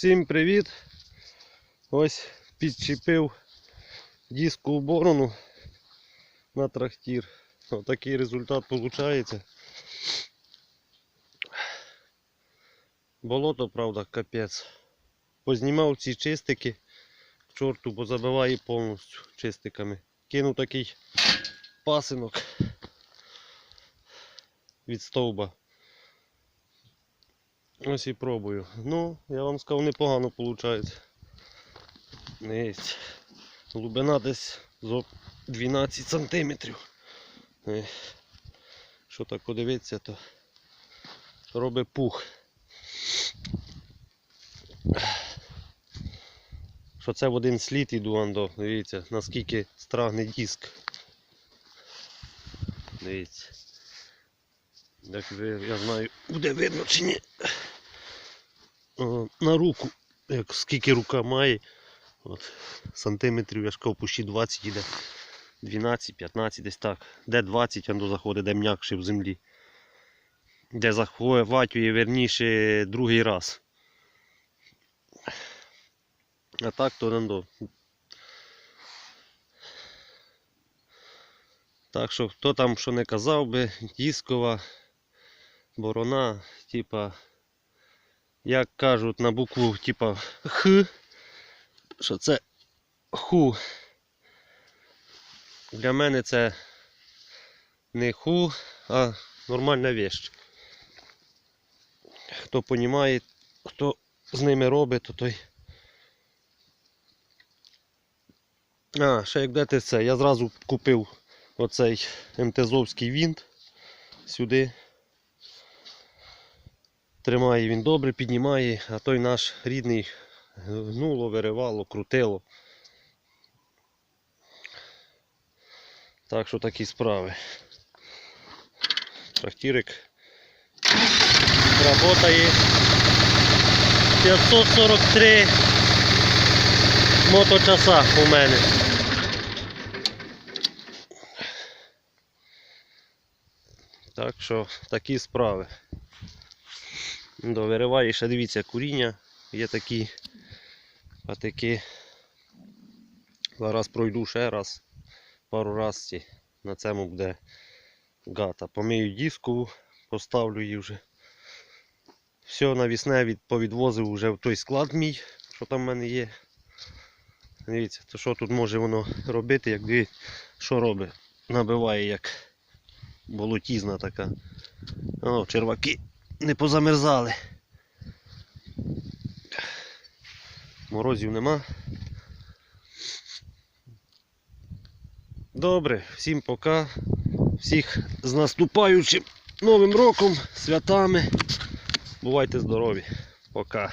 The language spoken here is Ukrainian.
Всім привіт! Ось підчепив диску в борону на трактир. Отакий результат виходить. Болото, правда, капець. Познімав ці чистики к чорту, бо забиває повністю чистиками. Кинув такий пасинок від стовба. Ось і пробую. Ну, я вам сказав, непогано виходить. Дивіться. Глибина десь зо 12 сантиметрів. Е, Що так подивитися, то робить пух. Що це в один слід іду, андо. Дивіться, наскільки страгне диск. Дивіться. Як я знаю, буде видно чи ні. О, на руку, як скільки рука має. От, сантиметрів, я ж кажу, почти 20 іде. 12-15 десь так. Де 20 ando заходить, де м'якше в землі. Де захватює верніше другий раз. А так то ando. Так що хто там що не казав би, дискова борона, типа, як кажуть на букву типа Х, що це ху. Для мене це не ху, а нормальна вещь. Хто розуміє, хто з ними робить, то той. А, ще як дати це, я зразу купив оцей МТЗовський вінт сюди. Тримає він добре, піднімає, а той наш рідний гнуло, виривало, крутило. Так що такі справи. Трактирик работає 543 моточаса у мене. Так що такі справи. Довириває ще дивіться куріння. Є такі патики. Зараз пройду ще раз, пару раз на цьому буде гата. Помию диску, поставлю її вже. Все навісне від, повідвозив вже в той склад мій, що там в мене є. Дивіться, то що тут може воно робити, як що робить. Набиває як болотізна така. О, черваки не позамерзали. Морозів нема. Добре, всім пока. Всіх з наступаючим Новим роком, святами. Бувайте здорові. Пока.